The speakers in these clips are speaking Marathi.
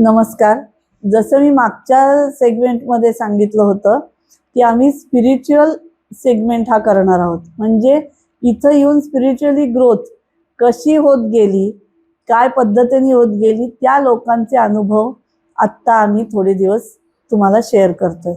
नमस्कार. जसं मी मागच्या सेगमेंटमध्ये सांगितलं होतं की आम्ही स्पिरिच्युअल सेगमेंट हा करणार आहोत. म्हणजे इथं येऊन स्पिरिच्युअली ग्रोथ कशी होत गेली काय पद्धतीने होत गेली त्या लोकांचे अनुभव आत्ता आम्ही थोडे दिवस तुम्हाला शेअर करतोय.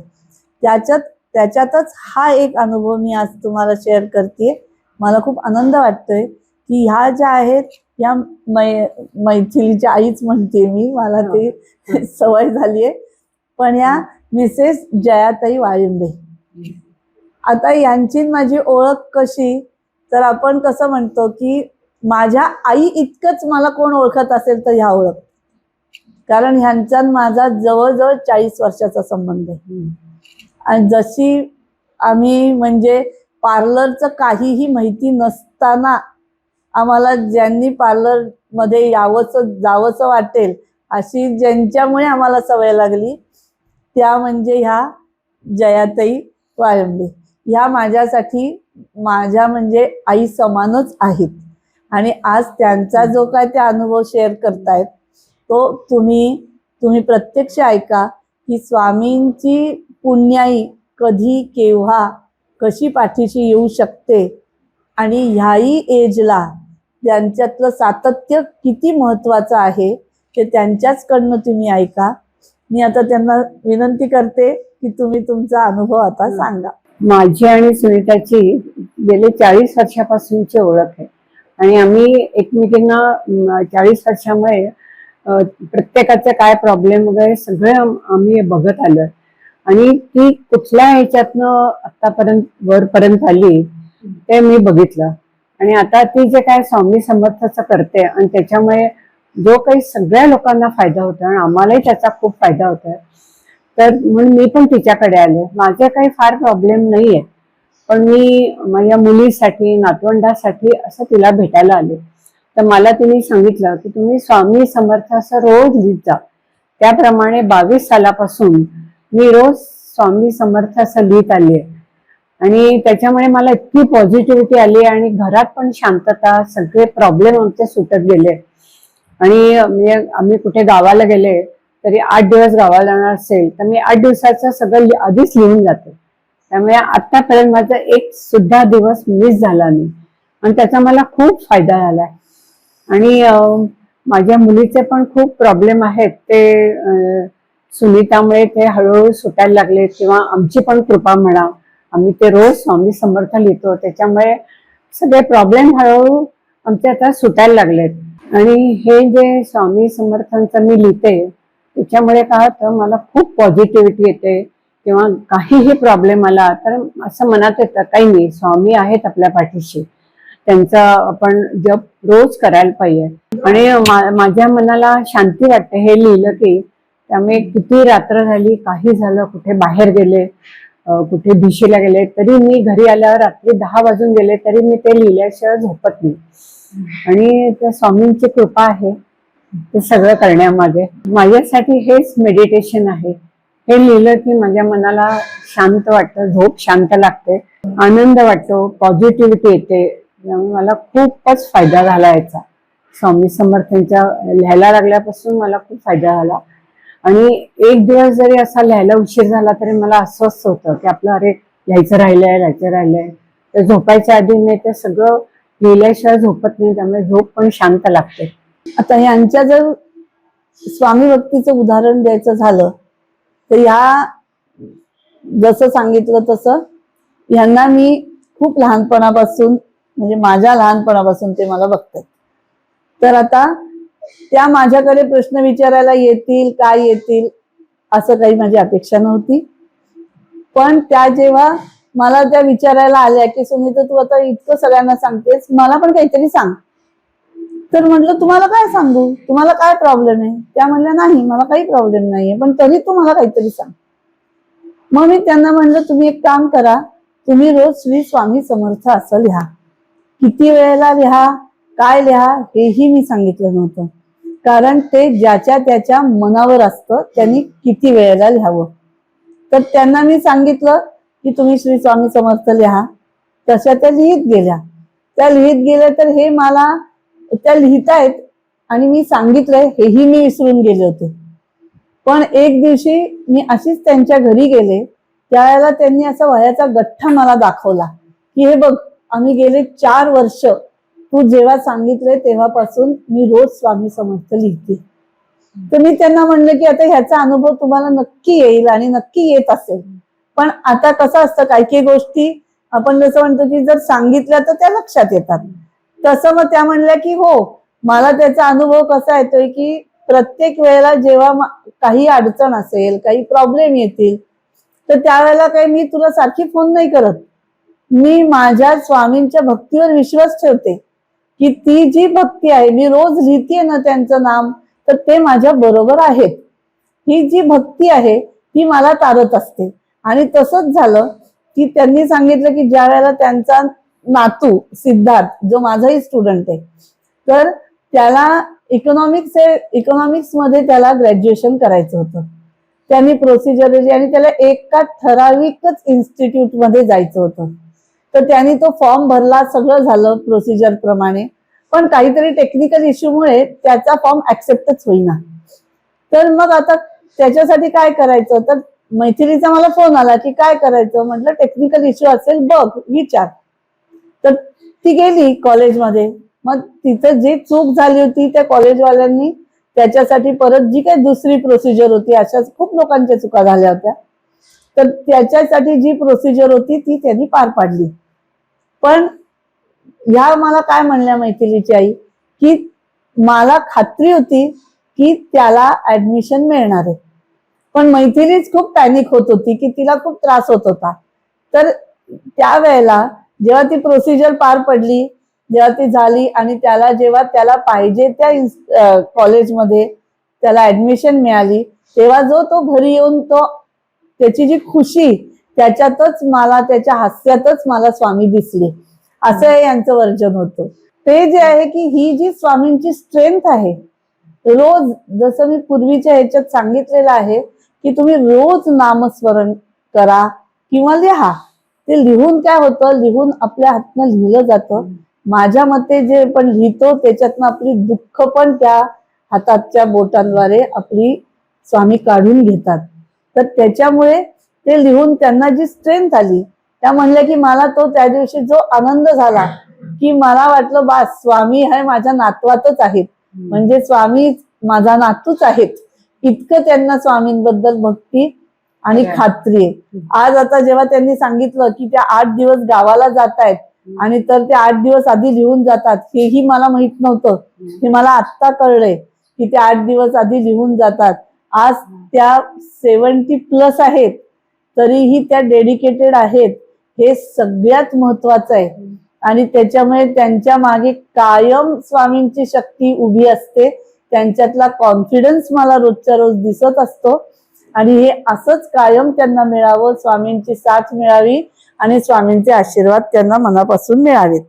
त्याच्यात त्याच्यातच हा एक अनुभव मी आज तुम्हाला शेअर करते मला खूप आनंद वाटतोय की ह्या ज्या आहेत या मै मैथिलीच्या आईच म्हणते मी मला ते सवय झाली आहे पण या मिसेस जयाताई वाळिंबे. आता यांची माझी ओळख कशी? तर आपण कसं म्हणतो की माझ्या आई इतकंच मला कोण ओळखत असेल तर ह्या ओळख. कारण ह्यांचा माझा जवळजवळ चाळीस वर्षाचा संबंध आहे. आणि जशी आम्ही म्हणजे पार्लरचं काहीही माहिती नसताना आम्हाला ज्यांनी पार्लरमध्ये यावंसं जावंसं वाटेल अशी ज्यांच्यामुळे आम्हाला सवय लागली त्या म्हणजे ह्या जयाताई वाळंबे. ह्या माझ्यासाठी माझ्या म्हणजे आई समानच आहेत. आणि आज त्यांचा जो काय ते अनुभव शेअर करतायत तो तुम्ही तुम्ही प्रत्यक्ष ऐका की स्वामींची पुण्याई कधी केव्हा कशी पाठीशी येऊ शकते आणि ह्याही एजला त्यांच्यातलं सातत्य किती महत्वाचं आहे ते त्यांच्याचकडनं तुम्ही ऐका. मी आता त्यांना विनंती करते की तुम्ही तुमचा अनुभव आता सांगा. माझी आणि सुनीताची गेले चाळीस वर्षापासूनची ओळख आहे. आणि आम्ही एकमेकींना चाळीस वर्षामुळे प्रत्येकाचा प्रत्येकाचे काय प्रॉब्लेम वगैरे सगळं आम्ही बघत आलोय. आणि ती कुठल्या ह्याच्यातनं आतापर्यंत वरपर्यंत आली ते मी बघितलं. आणि आता ती जे काय स्वामी समर्थाचं करते आणि त्याच्यामुळे जो काही सगळ्या लोकांना फायदा होतो आणि आम्हालाही त्याचा खूप फायदा होतोय. तर म्हणून मी पण तिच्याकडे आले. माझे काही फार प्रॉब्लेम नाहीये. पण मी माझ्या मुलीसाठी नातवंडासाठी असं तिला भेटायला आले. तर मला तिने सांगितलं की तुम्ही स्वामी समर्थ असं रोज लिहित जा. त्याप्रमाणे बावीस सालापासून मी रोज स्वामी समर्थ असं लिहित आली. आहे आणि त्याच्यामुळे मला इतकी पॉझिटिव्हिटी आली आणि घरात पण शांतता सगळे प्रॉब्लेम आमचे सुटत गेले. आणि म्हणजे आम्ही कुठे गावाला गेले तरी आठ दिवस गावाला जाणार असेल तर मी आठ दिवसाचं सगळं आधीच लिहून जाते. त्यामुळे आतापर्यंत माझा एक सुद्धा दिवस मिस झाला नाही. आणि त्याचा मला खूप फायदा झाला आणि माझ्या मुलीचे पण खूप प्रॉब्लेम आहेत. ते सुनीतामुळे ते हळूहळू सुटायला लागले किंवा आमची पण कृपा म्हणा. आम्ही ते रोज स्वामी समर्थ लिहितो. त्याच्यामुळे सगळे प्रॉब्लेम हळूहळू आमचे आता सुटायला लागलेत. आणि हे जे स्वामी समर्थांचं मी लिहिते त्याच्यामुळे काय होतं मला खूप पॉझिटिव्हिटी येते किंवा काहीही प्रॉब्लेम आला तर असं मनात येतं काही नाही स्वामी आहेत आपल्या पाठीशी. त्यांचा आपण जप रोज करायला पाहिजे. आणि माझ्या मनाला शांती वाटते हे लिहिलं की त्यामुळे किती रात्र झाली काही झालं कुठे बाहेर गेले कुठे भिशीला गेले तरी मी घरी आल्यावर रात्री दहा वाजून गेले तरी मी ते लिहिल्याशिवाय झोपत नाही. आणि त्या स्वामींची कृपा आहे ते सगळं करण्यामागे. माझ्यासाठी हेच मेडिटेशन आहे. हे लिहिलं की माझ्या मनाला शांत वाटतं झोप शांत लागते आनंद वाटतो पॉझिटिव्हिटी येते. मला खूपच फायदा झाला याचा. स्वामी समर्थांच्या लिहायला लागल्यापासून मला खूप फायदा झाला. आणि एक दिवस जरी असा लिहायला उशीर झाला तरी मला अस्वस्थ होतं की आपलं अरे लिहायचं राहिलंय लिहायचं राहिलंय. तर झोपायच्या आधी मी ते सगळं लिहिल्याशिवाय झोपत नाही त्यामुळे झोप पण शांत लागते. आता यांच्या जर स्वामी भक्तीचं उदाहरण द्यायचं झालं तर या जसं सांगितलं तसं यांना मी खूप लहानपणापासून म्हणजे माझ्या लहानपणापासून ते मला बघतात तर आता त्या माझ्याकडे प्रश्न विचारायला येतील काय येतील असं काही माझी अपेक्षा नव्हती. पण त्या जेव्हा मला त्या विचारायला आल्या की सुनीता तू आता इतकं सगळ्यांना सांगतेस मला पण काहीतरी सांग. तर म्हटलं तुम्हाला काय सांगू? तुम्हाला काय प्रॉब्लेम आहे? त्या म्हणल्या नाही मला काही प्रॉब्लेम नाहीये पण तरी तू मला काहीतरी सांग. मग मी त्यांना म्हणलं तुम्ही एक काम करा तुम्ही रोज श्री स्वामी समर्थ असं लिहा. किती वेळेला लिहा? काय लिहा? हेही मी सांगितलं नव्हतं. कारण ते ज्याच्या त्याच्या मनावर असतं त्यांनी किती वेळेला लिहावं. तर त्यांना मी सांगितलं की तुम्ही श्री स्वामी समर्थ लिहा. तशा त्या लिहित गेल्या. त्या लिहित गेल्या तर हे मला त्या लिहितायत आणि मी सांगितलंय हेही मी विसरून गेले होते. पण एक दिवशी मी अशीच त्यांच्या घरी गेले. त्यावेळेला त्यांनी असा वयाचा गठ्ठा मला दाखवला की हे बघ आम्ही गेले चार वर्ष तू जेव्हा सांगितलंय तेव्हापासून मी रोज स्वामी समर्थ लिहिते. तर मी त्यांना म्हणलं की आता ह्याचा अनुभव तुम्हाला नक्की येईल आणि नक्की येत असेल. पण आता कसं असतं काही काही गोष्टी आपण जसं म्हणतो की जर सांगितल्या तर त्या लक्षात येतात. तसं मग त्या म्हणल्या की हो मला त्याचा अनुभव कसा येतोय की प्रत्येक वेळेला जेव्हा काही अडचण असेल काही प्रॉब्लेम येतील तर त्यावेळेला काही मी तुला सारखी फोन नाही करत. मी माझ्या स्वामींच्या भक्तीवर विश्वास ठेवते. की ती जी भक्ती आहे मी रोज लिहिते ना त्यांचं नाम तर ते माझ्या बरोबर आहेत. ही जी भक्ती आहे ती मला तारत असते. आणि तसंच झालं की त्यांनी सांगितलं की ज्या वेळेला त्यांचा नातू सिद्धार्थ जो माझाही स्टुडंट आहे तर त्याला इकॉनॉमिक्स इकॉनॉमिक्समध्ये त्याला ग्रॅज्युएशन करायचं होतं. त्यांनी प्रोसिजर आणि त्याला एका ठराविकच इन्स्टिट्यूटमध्ये जायचं होतं. तर त्यांनी तो फॉर्म भरला सगळं झालं प्रोसिजर प्रमाणे. पण काहीतरी टेक्निकल इश्यूमुळे त्याचा फॉर्म ऍक्सेप्टच होईना. तर मग आता त्याच्यासाठी काय करायचं? तर मैथिलीचा मला फोन आला की काय करायचं? म्हटलं टेक्निकल इश्यू असेल बघ विचार. तर ती गेली कॉलेजमध्ये मग तिथं जी चूक झाली होती त्या कॉलेजवाल्यांनी त्याच्यासाठी परत जी काही दुसरी प्रोसिजर होती अशाच खूप लोकांच्या चुका झाल्या होत्या. तर त्याच्यासाठी जी प्रोसिजर होती ती त्यांनी पार पाडली. पण ह्या मला काय म्हणल्या मैथिलीची आई? की मला खात्री होती की त्याला ऍडमिशन मिळणार आहे. पण मैथिलीच खूप पॅनिक होत होती की तिला खूप त्रास होत होता. तर त्यावेळेला जेव्हा ती प्रोसिजर पार पडली जेव्हा ती झाली आणि त्याला जेव्हा त्याला पाहिजे त्या कॉलेजमध्ये त्याला ऍडमिशन मिळाली तेव्हा जो तो घरी येऊन तो त्याची जी खुशी त्याच्यातच मला त्याच्या हास्यातच मला स्वामी दिसले. असं हे यांचं वर्जन होतं. ते जे आहे की ही जी स्वामींची स्ट्रेंथ आहे रोज जसं मी पूर्वीच्या ह्याच्यात सांगितलेलं आहे की तुम्ही रोज नामस्मरण करा किंवा लिहा. ते लिहून काय होतं? लिहून आपल्या हातनं लिहिलं जातं. माझ्या मते जे पण लिहितो त्याच्यातनं आपली दुःख पण त्या हाताच्या बोटांद्वारे आपली स्वामी काढून घेतात. तर त्याच्यामुळे ते लिहून त्यांना जी स्ट्रेंथ आली त्या म्हणल्या की मला तो त्या दिवशी जो आनंद झाला की मला वाटलं बा स्वामी हे माझ्या नातवातच आहेत. म्हणजे स्वामी माझा नातूच आहेत. इतकं त्यांना स्वामींबद्दल भक्ती आणि. खात्री आहे. आज आता जेव्हा त्यांनी सांगितलं की त्या आठ दिवस गावाला जात आहेत आणि तर ते आठ दिवस आधी लिहून जातात हेही मला माहीत नव्हतं. हे मला आत्ता कळलंय की ते आठ दिवस आधी लिहून जातात. आज त्या सेवन्टी प्लस आहेत. तरीही त्या डेडिकेटेड आहेत हे सगळ्यात महत्वाचं आहे. आणि त्याच्यामुळे त्यांच्या मागे कायम स्वामींची शक्ती उभी असते. त्यांच्यातला कॉन्फिडन्स मला रोजच्या रोज दिसत असतो. आणि हे असंच कायम त्यांना मिळावं स्वामींची साथ मिळावी आणि स्वामींचे आशीर्वाद त्यांना मनापासून मिळावेत.